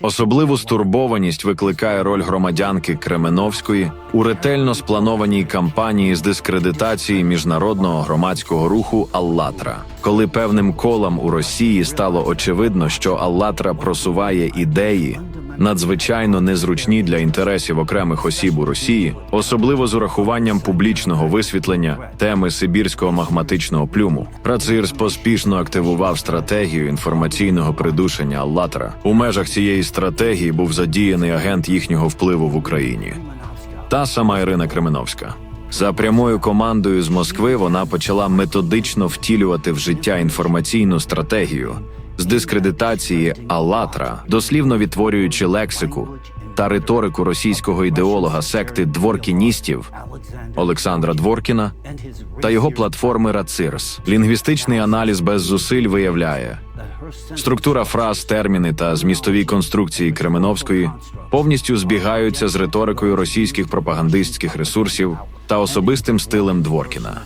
Особливу стурбованість викликає роль громадянки Кременовської у ретельно спланованій кампанії з дискредитації міжнародного громадського руху «Аллатра», коли певним колам у Росії стало очевидно, що «Аллатра» просуває ідеї, надзвичайно незручні для інтересів окремих осіб у Росії, особливо з урахуванням публічного висвітлення теми сибірського магматичного плюму. Працирс поспішно активував стратегію інформаційного придушення «Аллатра». У межах цієї стратегії був задіяний агент їхнього впливу в Україні. Та сама Ірина Кременовська. За прямою командою з Москви вона почала методично втілювати в життя інформаційну стратегію з дискредитації «Аллатра», дослівно відтворюючи лексику та риторику російського ідеолога секти дворкіністів Олександра Дворкіна та його платформи Рацирс. Лінгвістичний аналіз без зусиль виявляє, Структура фраз, терміни та змістові конструкції Кременовської повністю збігаються з риторикою російських пропагандистських ресурсів та особистим стилем Дворкіна.